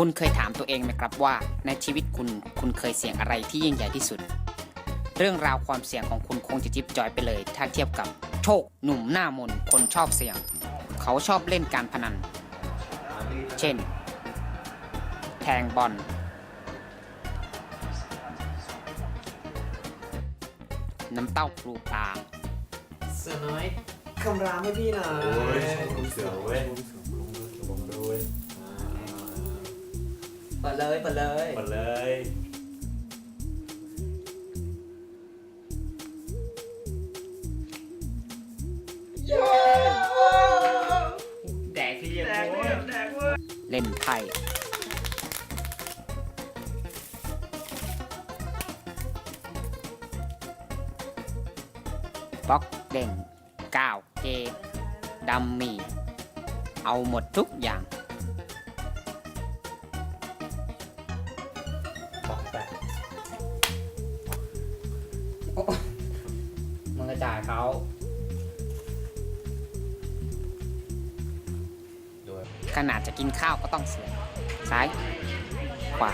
คุณเคยถามตัวเองไหมครับว่า ในชีวิตคุณคุณเคยเสี่ยงอะไรที่ยิ่งใหญ่ที่สุด เรื่องราวความเสี่ยงของคุณคงจะจิบจอยไปเลย ถ้าเทียบกับโชคหนุ่มหน้ามนต์คนชอบเสี่ยง เขาชอบเล่นการพนัน เช่น แทงบอลน้ำเต้าปลูปลาเสือน้อยคำรามให้พี่หน่อย โอ้ยเสือเว้ยผมด้วย เปิดเลยเปิดเลยหมดเลยแดกเรียบเล่นไพ่บล็อกเด้งก้าวเกดัมมี่เอาหมดทุกอย่าง ไปมึงกระจ่ายเขาขนาดจะกินข้าวก็ต้องเสือกซ้าย ขวา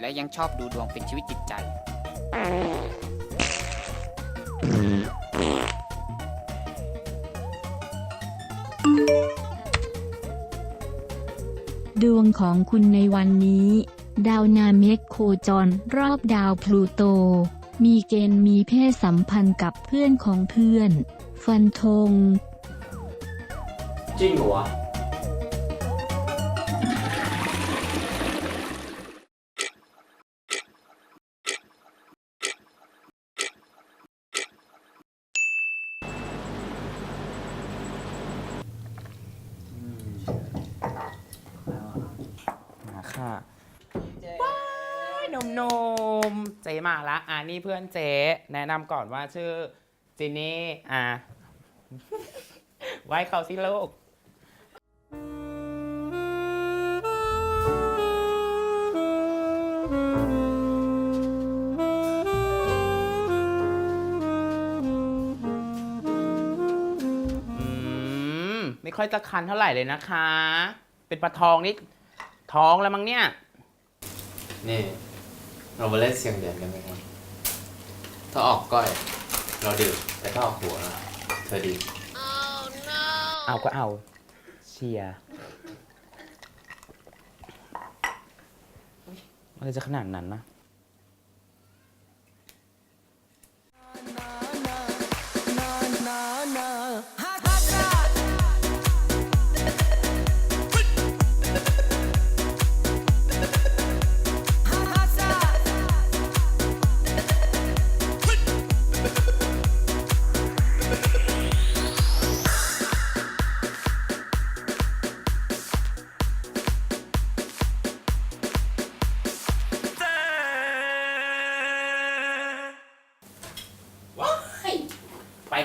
และยังชอบดูดวงเป็นชีวิตจิตใจ ดวงของคุณในวันนี้ ดาวนาเมกโคจรรอบดาวพลูโต มีเกณฑ์มีเพศสัมพันธ์กับเพื่อนของเพื่อน ฟันธงจริงเหรอวะ ค่ะว้ายหนมๆเจ๊มาละอ่านี่เพื่อนเจ๊แนะนำก่อนว่าชื่อจินนี่อะไว้เขาสิลูกอืมไม่ค่อยจะคันเท่าไหร่เลยนะคะ เป็นปลาทองนี่ ท้องแล้วมั้งเนี่ย นี่เรามาเล่นเสียงเด่นกันไหมครับ ถ้าออกก้อย เราดื่มแต่ถ้าออกหัวเธอดีเอาก็เอา เชียร์อะไรจะขนาดนั้นนะ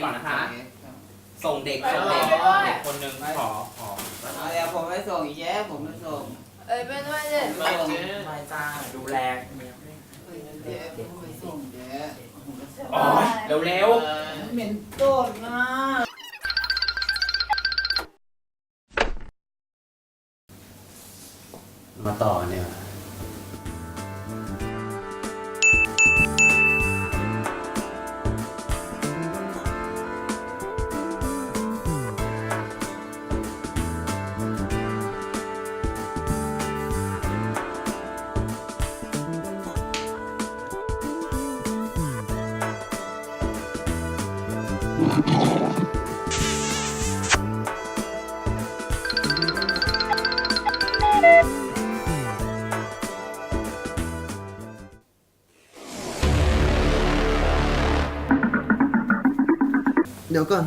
ก่อนนะคะส่งเด็กส่งเด็กไปด้วยเด็กคนหนึ่งขอขอเอาเดี๋ยวผมไปส่งอีกแย่ผมไปส่งเอ้ยไม่ไม่เลยไม่ไม่จ้าดูแลเดี๋ยวผมไปส่งเดี๋ยวผมไปส่งอ๋อเร็วเร็วเหม็นต้นนะมาต่อเนี่ย เดี๋ยวก่อน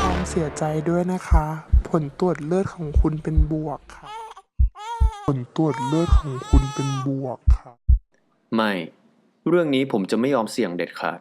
ความเสียใจด้วยนะคะ ผลตรวจเลือดของคุณเป็นบวกค่ะ ลตรวจเลือดของคุณเป็นบวกค่ะ ไม่ เรื่องนี้ผมจะไม่ยอมเสี่ยงเด็ดขาด